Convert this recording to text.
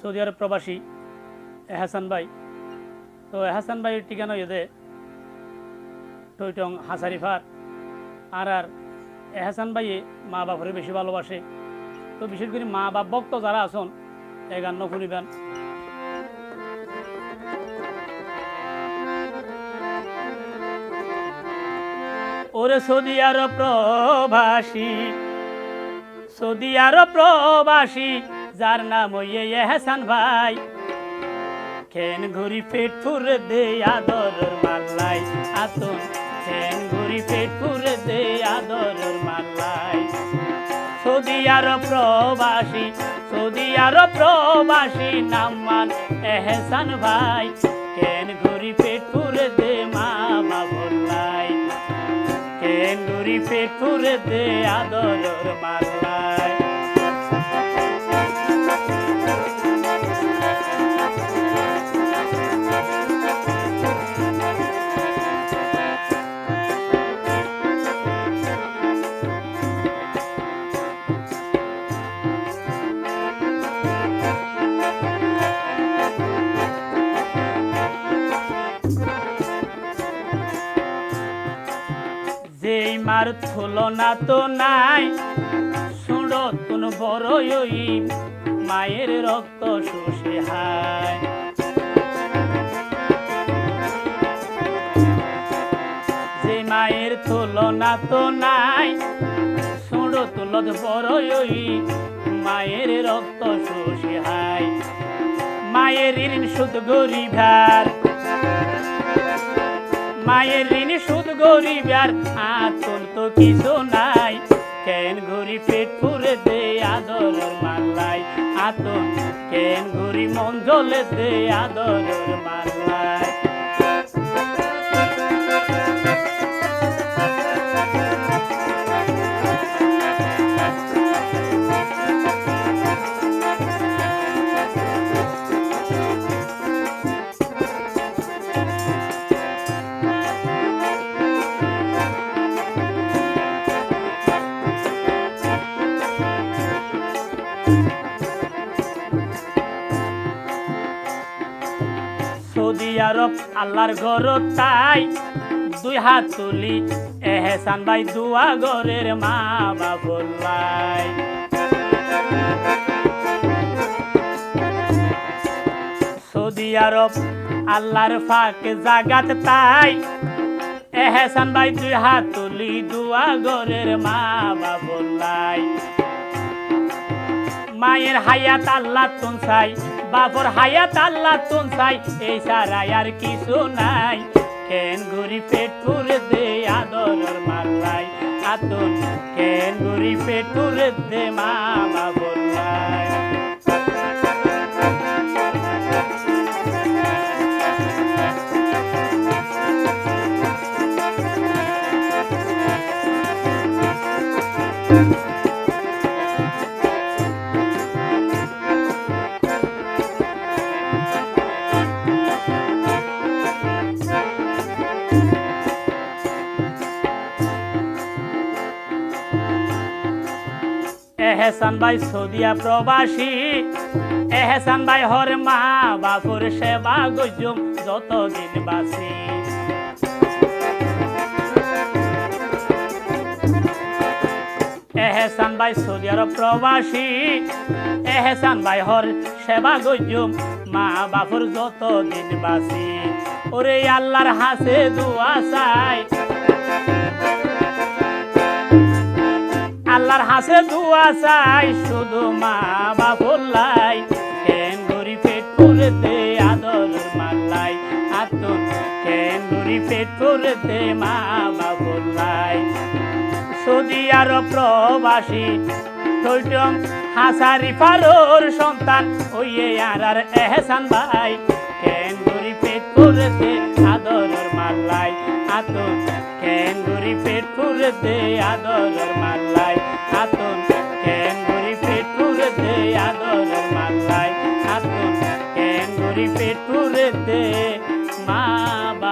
Saudi আরব প্রবাসী এহাসান ভাই। তো এহাসান ভাইয়ের ঠিকানা এদে টৈটং হাসারিফার। আর আর এহাসান ভাইয়ে মা বাপরে বেশি ভালোবাসে। তো বিশেষ করে মা বাপ ভক্ত যারা আছেন এই গান শুনিবেন ওরে সৌদি আরব প্রবাসী, সৌদি আরব প্রবাসী যার নাম ওই এহসান ভাই। খেন ঘুরি পেট ফুরে দে আদরের মাল্লাই। আতন, খেন ঘুরি পেট ফুরে দে আদরের মাল্লাই। সৌদি আরব প্রবাসী সৌদি আরব প্রবাসী নামান এহসান ভাই। কেন ঘুরি পেট ফুরে দে মা বাবলাই কেন ঘুরি পেট ফুরে দে আদরের মাল্লাই। যেই মার তুলনা তো নাই। শুনো তুন বড়ই মায়ের রক্ত শুষে হায়। যে মায়ের তুলনা তো নাই, শুনো তুলত বড়ই মায়ের রক্ত শুষে হায়। মায়ের ঋণ সুদ গরিভার মায়ের ঋণ সুদ গরিবার আতন তো কিছু নাই। কেন ঘুরি পেট ফুরে দে আদরের মাল্লাই? আতন কেন ঘুরি মন জ্বলে দে আদরের মাল্লাই? আল্লাহর ঘর তাই। দুই হাত তুলি, এহসান ভাই দুয়া গরের মা বাবুল্লাই সৌদি আরব আল্লাহর ফাঁকে জাগাত তাই। এহসান ভাই দুই হাত তুলি, দুয়া গরের মা বাবুল্লাই মায়ের হায়াত আল্লাহ তুন চাই বাপর হায়াত আল্লাহ তুন চাই, এই সারাই আর কিছু নাই। কেন ঘুরি পেট ফুরে দে আদর মাল্লাই আতন কেন ঘুরি পেট ফুরে দে মা বাবুল্লাই এহসান ভাই সৌদিয়া প্রবাসী এহসান ভাই হর মা বাপুর সেবা গজুম যতদিন বাসি। এহসান ভাই সৌদি আরব প্রবাসী এহসান ভাই হর সেবা গজুম মা বাপুর যতদিন বাসি। ওরে আল্লাহর হাসে দুয়া চাই আল্লাহর হাসে দুয়া চাই, শুধু মা বাবুল্লাই কেন গরি পেট করে দে আদর মাল্লাই আতন কেন গরি পেট করে দে মা বাবুল্লাই সৌদি আরব প্রবাসী টৈটম হাসারি ফালোর সন্তান, ওইয়ে আর আর এহসান ভাই। কেন গরি পেট করে দে আদরের মাল্লাই আতন কেন গরি পেট করে দে আদরের মাল্লাই মাল্লাই আতন কেন গরি পেট করে দে মা